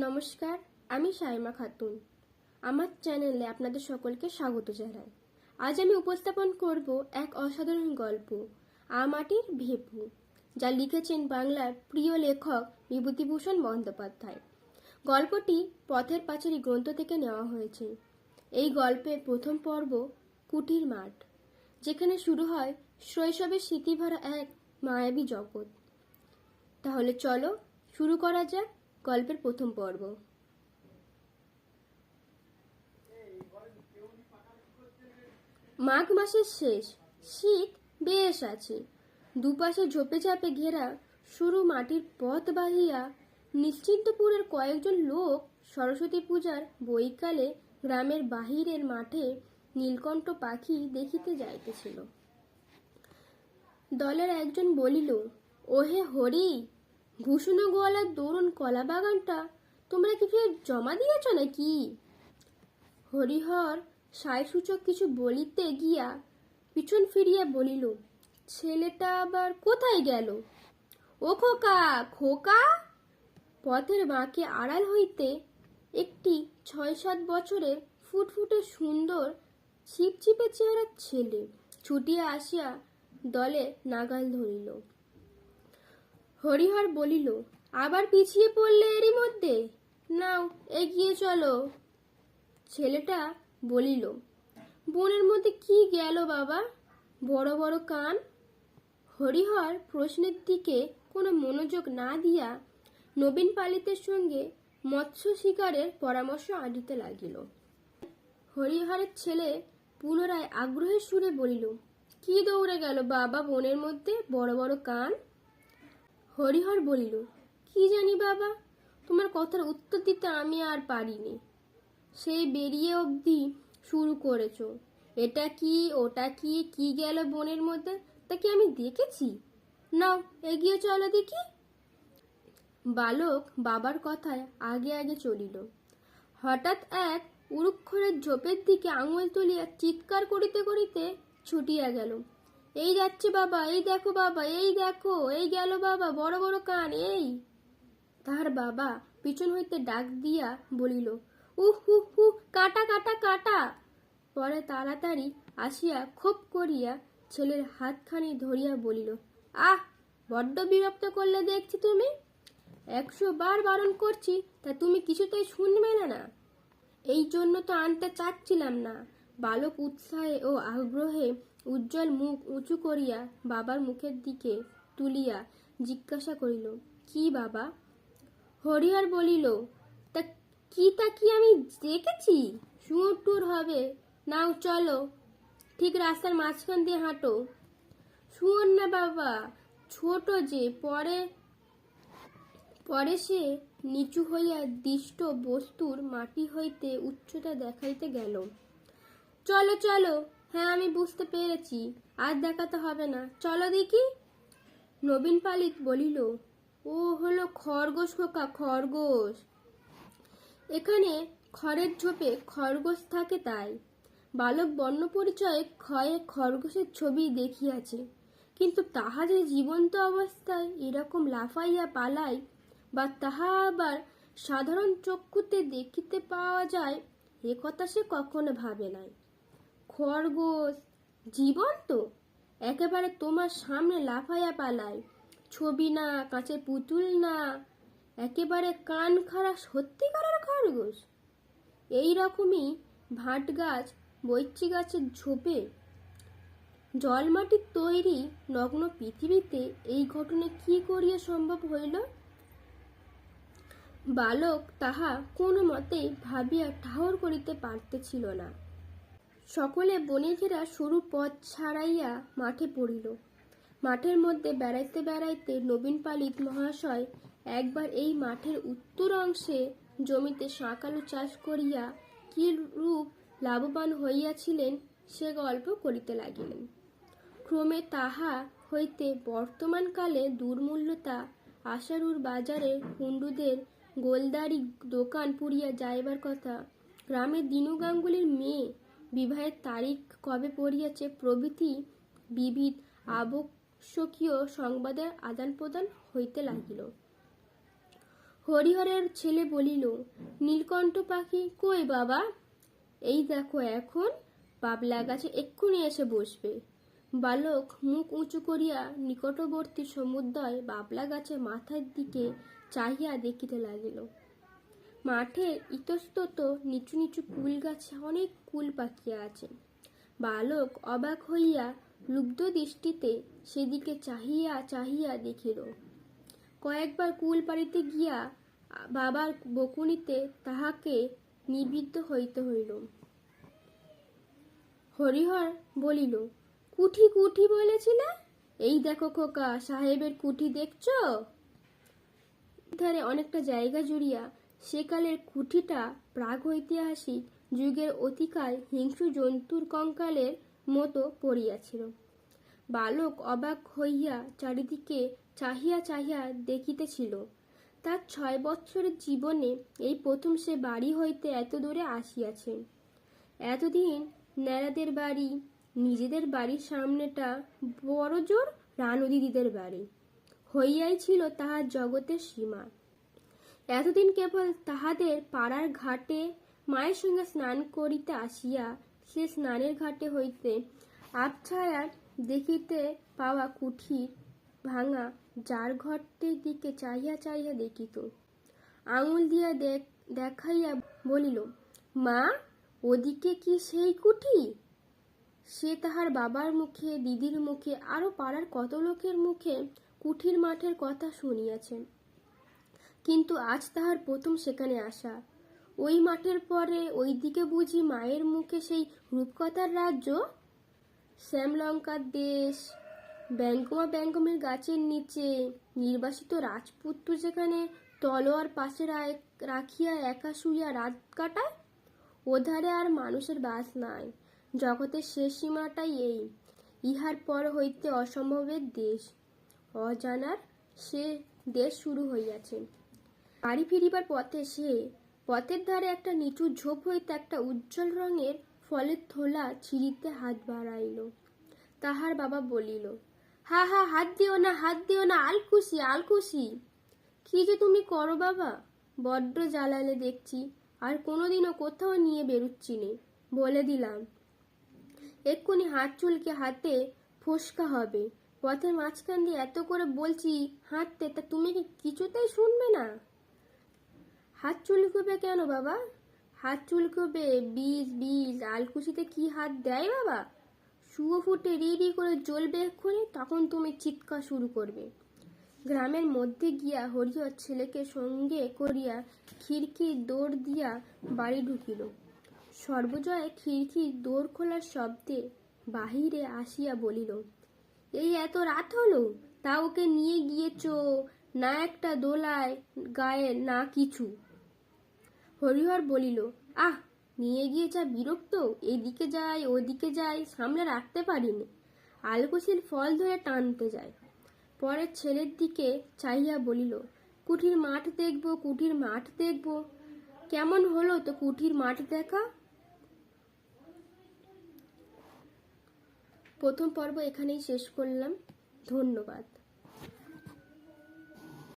নমস্কার, আমি সাইমা খাতুন। আমার চ্যানেলে আপনাদের সকলকে স্বাগত জানাই। আজ আমি উপস্থাপন করব এক অসাধারণ গল্প আমাটির ভেপু, যা লিখেছেন বাংলার প্রিয় লেখক বিভূতিভূষণ বন্দ্যোপাধ্যায়। গল্পটি পথের পাঁচালী গ্রন্থ থেকে নেওয়া হয়েছে। এই গল্পের প্রথম পর্ব কুটির মাঠ, যেখানে শুরু হয় শৈশবের স্মৃতিভরা এক মায়াবী জগৎ। তাহলে চলো শুরু করা যাক গল্পের প্রথম পর্ব। মাঘ মাসের শেষ, শীত বেশ আছে। দুপাশে ঝোপে ঝাপে ঘেরা সরু মাটির পথ বাহিয়া নিশ্চিন্তপুরের কয়েকজন লোক সরস্বতী পূজার বৈকালে গ্রামের বাহিরের মাঠে নীলকণ্ঠ পাখি দেখিতে যাইতেছিল। দলের একজন বলিল, ওহে হরি ভূষণ গোয়ালার দরুন কলা বাগানটা তোমরা কি ফের জমা দিয়েছ নাকি? হরিহর সায়সূচক কিছু বলিতে গিয়া পিছন ফিরিয়া বলিল, ছেলেটা আবার কোথায় গেল? ও খোকা খোকা? পথের বাঁকে আড়াল হইতে একটি ছয় সাত বছরের ফুটফুটে সুন্দর ছিপছিপে চেহারার ছেলে ছুটিয়া আসিয়া দলে নাগাল ধরিল। হরিহর বলিল, আবার পিছিয়ে পড়লে এরই মধ্যে? নাও, এগিয়ে চলো। ছেলেটা বলিল, বনের মধ্যে কি গেল বাবা? বড় বড় কান? হরিহর প্রশ্নের দিকে কোনো মনোযোগ না দিয়া নবীন পালিতের সঙ্গে মৎস্য শিকারের পরামর্শ আনিতে লাগিল। হরিহরের ছেলে পুনরায় আগ্রহের সুরে বলিল, কি দৌড়ে গেল বাবা বনের মধ্যে বড় বড় কান? হরিহর বলিল, কি জানি বাবা, তোমার কথার উত্তর দিতে আমি আর পারিনি। সেই বেরিয়ে অবধি শুরু করেছ। এটা কি, ওটা কি কি গেল বনের মধ্যে? তা কি আমি দেখেছি? নাও, এগিয়ে চলো দেখি। বালক বাবার কথায় আগে আগে চলিল। হঠাৎ এক উরুক্ষরের ঝোপের দিকে আঙুল তুলিয়া চিৎকার করিতে করিতে ছুটিয়া গেল। এই যাচ্ছে বাবা, এই দেখো বাবা, এই দেখো, এই গেল বাবা, বড় বড় কান, এই। তাহার বাবা পিছন হইতে ডাক দিয়া বলিল, উহ হু হু কাটা কাটা কাটা। পরে তাড়াতাড়ি আসিয়া খোপ করিয়া ছেলের হাতখানি ধরিয়া বলিল, আহ, বড্ড বিরক্ত করলে দেখছি তুমি। একশো বার বারণ করছি, তা তুমি কিছুতেই শুনবে না না। এই জন্য তো আনতে চাচ্ছিলাম না। বালক উৎসাহে ও আগ্রহে উজ্জ্বল মুখ উঁচু করিয়া বাবার মুখের দিকে তুলিয়া জিজ্ঞাসা করিল, কি বাবা? হরিহর বলিল, তা কি তা কি আমি দেখেছি? শুয়োর টুর হবে। নাও চলো, ঠিক রাস্তার মাঝখান দিয়ে হাঁটো। শুয়োর না বাবা, ছোট যে, পরে পরে সে নিচু হইয়া দিষ্ট বস্তুর মাটি হইতে উচ্চতা দেখাইতে গেল। চলো চলো হ্যাঁ আমি বুঝতে পেরেছি। আর দেখাতে হবে না। চলো দেখি। নবীন পালিত বলিল, ও হলো খরগোশ খোকা, খরগোশ। এখানে খড়ের ঝোপে খরগোশ থাকে তাই। বালক বর্ণ পরিচয়ে ক্ষয়ে খরগোশের ছবি দেখিয়াছে। কিন্তু তাহা যে জীবন্ত অবস্থায় এরকম লাফাইয়া পালায় বা তাহা আবার সাধারণ চক্ষুতে দেখিতে পাওয়া যায়, এ কথা সে কখনো ভাবে নাই। খরগোশ। জীবন্ত একেবারে তোমার সামনে লাফাইয়া পালায়। ছবি না, কাঁচের পুতুল না, একেবারে কান খাড়া সত্যিকারের খরগোশ। এই রকমই ভাট গাছ বৈচি গাছের ঝোপে। জলমাটির তৈরি নগ্ন পৃথিবীতে এই ঘটনা কি করিয়া সম্ভব হইল? বালক তাহা কোনো মতেই ভাবিয়া ঠাহর করিতে পারতেছিল না। সকলে বণিকেরা সরু পথ ছাড়াইয়া মাঠে পড়িল। মাঠের মধ্যে বেড়াইতে বেড়াইতে নবীন পালিত মহাশয় একবার এই মাঠের উত্তর অংশে জমিতে শাঁকালু চাষ করিয়া কি রূপ লাভবান হইয়াছিলেন সে গল্প করিতে লাগিলেন। ক্রমে তাহা হইতে বর্তমানকালে দুর্মূল্যতা আশারুর বাজারে হুন্ডুদের গোলদারি দোকান পুড়িয়া যাইবার কথা গ্রামের দিনু গাঙ্গুলির মেয়ে বিবাহের তারিখ কবে পড়িয়াছে প্রভৃতি বিবিধ আবশ্যকীয় সংবাদের আদান প্রদান হইতে লাগিল। হরিহরের ছেলে বলিল, নীলকণ্ঠ পাখি কই বাবা? এই দেখো এখন বাবলা গাছে এক্ষুনি এসে বসবে। বালক মুখ উঁচু করিয়া নিকটবর্তী সমুদ্রয় বাবলা গাছে মাথার দিকে চাহিয়া দেখিতে লাগিল। মাঠের ইতস্তত নিচু নিচু কুল গাছে অনেক কুল পাকিয়া আছে। বালক অবাক হইয়া লুব্ধ দৃষ্টিতে সেদিকে চাহিয়া চাহিয়া দেখিল। কয়েকবার কুল পাড়িতে গিয়া বাবার বকুনিতে তাহাকে নিবিদ্ধ হইতে হইল। হরিহর বলিল, কুঠি কুঠি বলেছিলে এই দেখো খোকা, সাহেবের কুঠি দেখছ? ধারে অনেকটা জায়গা জুড়িয়া সেকালের কুঠিটা প্রাগৈতিহাসিক যুগের অতিকাল হিংস্র জন্তুর কঙ্কালের মতো পড়িয়াছিল। বালক অবাক হইয়া চারিদিকে চাহিয়া চাহিয়া দেখিতেছিল, তার ছয় বৎসরের জীবনে এই প্রথম সে বাড়ি হইতে এত দূরে আসিয়াছে। এতদিন ন্যাড়াদের বাড়ি, নিজেদের বাড়ির সামনেটা বড় জোর রানু দিদিদের বাড়ি। হইয়াই ছিল তাহার জগতের সীমা। এতদিন কেবল তাহাদের পাড়ার ঘাটে মায়ের সঙ্গে স্নান করিতে আসিয়া সে স্নানের ঘাটে হইতে আবছায়া দেখিতে পাওয়া কুঠির ভাঙা যার ঘরটির দিকে চাহিয়া চাহিয়া দেখিত। আঙুল দিয়া দেখ- দেখাইয়া বলিল, মা, ওদিকে কি সেই কুঠি? সে তাহার বাবার মুখে, দিদির মুখে, আরও পাড়ার কত লোকের মুখে কুঠির মাঠের কথা শুনিয়াছে। কিন্তু আজ তাহার প্রথম সেখানে আসা। ওই মাঠের পরে ওইদিকে বুঝি মায়ের মুখে সেই রূপকথার রাজ্য? শ্যামলঙ্কার দেশ, ব্যাঙ্কমা ব্যাঙ্কমের গাছের নিচে, নির্বাসিত রাজপুত্র যেখানে তলোয়ার পাশে রাখিয়া একা শুইয়া রাত কাটায়? ওধারে আর মানুষের বাস নাই। জগতের শেষ সীমাটাই এই। ইহার পর হইতে অসম্ভবের দেশ। অজানার সে দেশ শুরু হইয়াছে। বাড়ি ফিরিবার পথে সে পথের ধারে একটা নিচু ঝোপ হইতে একটা উজ্জ্বল রঙের ফলের থোলা ছিঁড়িতে হাত বাড়াইল। তাহার বাবা বলিল, হা হা, হাত দিও না, হাত দিও না, আলকুশি আলকুশি। কি যে তুমি করো বাবা? বড্ড জ্বালালে দেখছি, আর কোনোদিনও কোথাও নিয়ে বেরুচ্ছি নে। বলে দিলাম, এক্ষুনি হাত চুলকে হাতে ফোসকা হবে। পথের মাঝখান দিয়ে এত করে বলছি, হাঁটতে, তা তুমি কি কিছুতেই শুনবে না? হাত চুলকবে কেন বাবা? হাত চুলকবে, বীজ বীজ আলকুশিতে কি হাত দেয় বাবা? শুয়ো ফুটে রি রি করে জ্বলবে এক্ষুনি, তখন তুমি চিৎকার শুরু করবে। গ্রামের মধ্যে গিয়া হরিহর ছেলেকে সঙ্গে করিয়া খিড়কির দৌড় দিয়া বাড়ি ঢুকিল। সর্বজয় খিড়কির দৌড় খোলার শব্দে বাহিরে আসিয়া বলিল, এই এত রাত হলো? তা ওকে নিয়ে গিয়েছ? না একটা দোলায় গায়ে, না কিছু? হরিহর বলিল, আহ, নিয়ে গিয়ে যা বিরক্ত, এদিকে যায়, ওদিকে যাই সামনে রাখতে পারিনি। আলকুশির ফল ধরে টানতে যায়। পরে ছেলের দিকে চাইয়া বলিল, কুঠির মাঠ দেখব, কুঠির মাঠ দেখব। কেমন হলো তো কুঠির মাঠ দেখা? প্রথম পর্ব এখানেই শেষ করলাম। ধন্যবাদ।